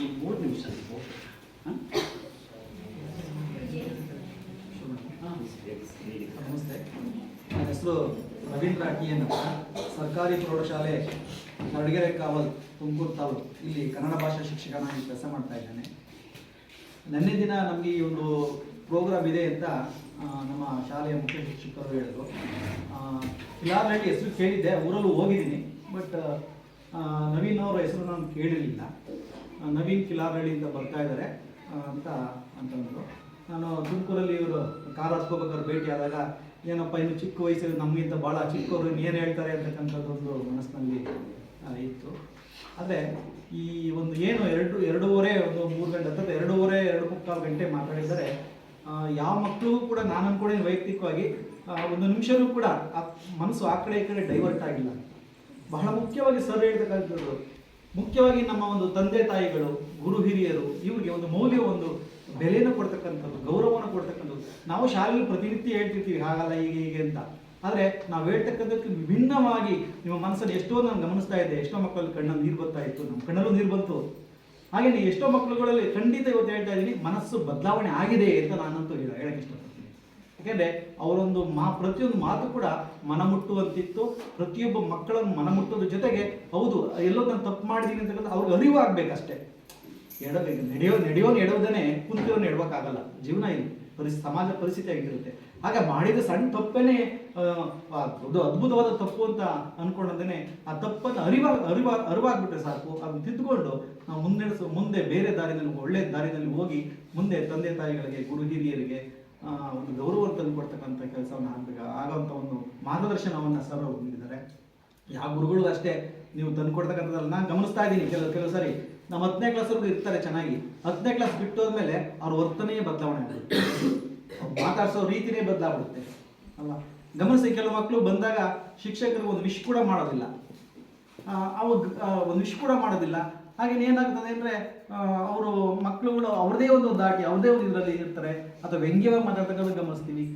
ಈ ಮೂರು ನಿಮಿಷ ನಮಸ್ತೆ. ನನ್ನ ಹೆಸರು ಅಂತ. ಸರ್ಕಾರಿ ಪ್ರೌಢಶಾಲೆ ನರಡಿಗೆರೆ ಕಾವಲ್, ತುಮಕೂರು ತಾಲೂಕು. ಇಲ್ಲಿ ಕನ್ನಡ ಭಾಷಾ ಶಿಕ್ಷಕನಾಗಿ ಕೆಲಸ ಮಾಡ್ತಾ ಇದ್ದೇನೆ. ನಿನ್ನೆ ದಿನ ನಮಗೆ ಈ ಒಂದು ಪ್ರೋಗ್ರಾಮ್ ಇದೆ ಅಂತ ನಮ್ಮ ಶಾಲೆಯ ಮುಖ್ಯ ಶಿಕ್ಷಕರು ಹೇಳಿದ್ರು. ಕಿಲಾರಹಳ್ಳಿ ಹೆಸರು ಕೇಳಿದ್ದೆ, ಊರಲ್ಲೂ ಹೋಗಿದ್ದೀನಿ. ಬಟ್ ನವೀನ್ ಅವರ ಹೆಸರು ನಾನು ಕೇಳಿರಲಿಲ್ಲ. ನವೀನ್ ಕಿಲಾರಳ್ಳಿಯಿಂದ ಬರ್ತಾ ಇದ್ದಾರೆ ಅಂತ ಅಂತಂದರು. ನಾನು ತುಮಕೂರಲ್ಲಿ ಇವರು ಕಾರ್ ಹತ್ಕೋಬೇಕಾದ್ರೆ ಭೇಟಿ ಆದಾಗ, ಏನಪ್ಪ, ಇನ್ನು ಚಿಕ್ಕ ವಯಸ್ಸಲ್ಲಿ ನಮಗಿಂತ ಭಾಳ ಚಿಕ್ಕವರು ಏನು ಹೇಳ್ತಾರೆ ಅಂತಕ್ಕಂಥದ್ದೊಂದು ಮನಸ್ಸಿನಲ್ಲಿ ಇತ್ತು. ಆದರೆ ಈ ಒಂದು ಏನು ಎರಡು, ಎರಡೂವರೆ, ಒಂದು ಮೂರು ಗಂಟೆ ಅಥವಾ ಎರಡೂವರೆ, ಎರಡು ಮುಕ್ಕಾಲು ಗಂಟೆ ಮಾತಾಡಿದರೆ ಯಾವ ಮಕ್ಕಳಿಗೂ ಕೂಡ ನಾನು ಕೂಡ ವೈಯಕ್ತಿಕವಾಗಿ ಒಂದು ನಿಮಿಷವೂ ಕೂಡ ಮನಸ್ಸು ಆ ಕಡೆ ಈ ಕಡೆ ಡೈವರ್ಟ್ ಆಗಿಲ್ಲ. ಬಹಳ ಮುಖ್ಯವಾಗಿ ಸರ್ ಹೇಳ್ತಕ್ಕಂಥದ್ದು ಮುಖ್ಯವಾಗಿ ನಮ್ಮ ಒಂದು ತಂದೆ ತಾಯಿಗಳು, ಗುರು ಹಿರಿಯರು, ಇವರಿಗೆ ಒಂದು ಮೌಲ್ಯ, ಒಂದು ಬೆಲೆಯನ್ನು ಕೊಡ್ತಕ್ಕಂಥದ್ದು, ಗೌರವವನ್ನು ಕೊಡ್ತಕ್ಕಂಥದ್ದು. ನಾವು ಶಾಲೆಯಲ್ಲಿ ಪ್ರತಿನಿತ್ಯ ಹೇಳ್ತಿರ್ತೀವಿ, ಹಾಗಲ್ಲ, ಹೀಗೆ ಹೀಗೆ ಅಂತ. ಆದರೆ ನಾವು ಹೇಳ್ತಕ್ಕಂಥದ್ದಕ್ಕೆ ವಿಭಿನ್ನವಾಗಿ ನಿಮ್ಮ ಮನಸ್ಸಲ್ಲಿ ಎಷ್ಟೋ ನಾನು ಗಮನಿಸ್ತಾ ಇದ್ದೆ. ಎಷ್ಟೋ ಮಕ್ಕಳಲ್ಲಿ ಕಣ್ಣಲ್ಲಿ ನೀರು ಬರ್ತಾ ಇತ್ತು. ನಮ್ಮ ಕಣ್ಣಲ್ಲೂ ನೀರು ಬಂತು. ಹಾಗೆಯೇ ಎಷ್ಟೋ ಮಕ್ಕಳುಗಳಲ್ಲಿ ಖಂಡಿತ ಇವತ್ತು ಹೇಳ್ತಾ ಇದ್ದೀನಿ, ಮನಸ್ಸು ಬದಲಾವಣೆ ಆಗಿದೆ ಅಂತ ನಾನಂತೂ ಹೇಳ ಯಾಕೆಂದ್ರೆ ಅವರೊಂದು ಮಾ ಪ್ರತಿಯೊಂದು ಮಾತು ಕೂಡ ಮನಮುಟ್ಟುವಂತಿತ್ತು. ಪ್ರತಿಯೊಬ್ಬ ಮಕ್ಕಳನ್ನು ಮನ ಮುಟ್ಟೋದ್ರ ಜೊತೆಗೆ ಹೌದು, ಎಲ್ಲೋ ನಾನು ತಪ್ಪು ಮಾಡಿದ್ದೀನಿ ಅಂತಕ್ಕಂಥ ಅವ್ರಿಗೆ ಅರಿವು ಆಗ್ಬೇಕಷ್ಟೇ. ಎಡಬೇಕು ನಡೆಯೋ, ನಡೆಯೋನು ಎಡೋದನೇ ಕುಂತಿರೋನು ಎಡಬೇಕಾಗಲ್ಲ ಜೀವನ ಇದು ಪರಿಸ್, ಸಮಾಜ ಪರಿಸ್ಥಿತಿ ಆಗಿರುತ್ತೆ. ಆಗ ಮಾಡಿದ ಸಣ್ಣ ತಪ್ಪೇನೆ ಅದು ಅದ್ಭುತವಾದ ತಪ್ಪು ಅಂತ ಅನ್ಕೊಂಡಂದೇನೆ ಆ ತಪ್ಪನ್ನು ಅರಿವಾಗ ಅರಿವ, ಅರಿವಾಗ್ಬಿಟ್ರೆ ಸಾಕು. ಅದನ್ನ ತಿದ್ದುಕೊಂಡು ನಾವು ಮುಂದೆ ಮುಂದೆ ಬೇರೆ ದಾರಿನಲ್ಲಿ, ಒಳ್ಳೆ ದಾರಿನಲ್ಲಿ ಹೋಗಿ ಮುಂದೆ ತಂದೆ ತಾಯಿಗಳಿಗೆ, ಗುರು ಹಿರಿಯರಿಗೆ ಒಂದು ಗೌರವ ತಂದು ಕೊಡ್ತಕ್ಕಂಥ ಕೆಲಸವನ್ನು ಆಗ್ಬೇಕು ಆಗೋಂಥ ಒಂದು ಮಾರ್ಗದರ್ಶನವನ್ನು ಸರ್ ಅವರು ನೀಡಿದ್ದಾರೆ. ಯಾವ ಗುರುಗಳು ಅಷ್ಟೇ ನೀವು ತಂದು ನಾನು ಗಮನಿಸ್ತಾ ಇದ್ದೀನಿ ಕೆಲವು ಕೆಲವು ಸರಿ. ನಮ್ಮ ಹತ್ತನೇ ಕ್ಲಾಸ್ವರೆಗೂ ಇರ್ತಾರೆ ಚೆನ್ನಾಗಿ. ಹತ್ತನೇ ಕ್ಲಾಸ್ ಬಿಟ್ಟು ಹೋದ್ಮೇಲೆ ಅವ್ರ ವರ್ತನೆಯೇ ಬದಲಾವಣೆ ಆಗುತ್ತೆ ಮಾತಾಡ್ಸೋ ರೀತಿನೇ ಬದಲಾಗ್ಬಿಡುತ್ತೆ. ಅಲ್ವಾ ಗಮನಿಸಿ, ಕೆಲವು ಮಕ್ಕಳು ಬಂದಾಗ ಶಿಕ್ಷಕರು ಒಂದು ವಿಶ್ ಕೂಡ ಮಾಡೋದಿಲ್ಲ. ಅವು ಒಂದು ವಿಶ್ ಕೂಡ ಮಾಡೋದಿಲ್ಲ. ಹಾಗೇನು ಏನಾಗ್ತದೆ ಅಂದರೆ ಅವರು ಮಕ್ಕಳುಗಳು ಅವ್ರದೇ ಒಂದು ದಾಟಿ ಅವ್ರದೇ ಒಂದು ಇದರಲ್ಲಿ ಇರ್ತಾರೆ. ಅಥವಾ ವ್ಯಂಗ್ಯವಾಗಿ ಮಾತಾಡ್ತಕ್ಕಂಥ ಗಮನಿಸ್ತೀವಿ.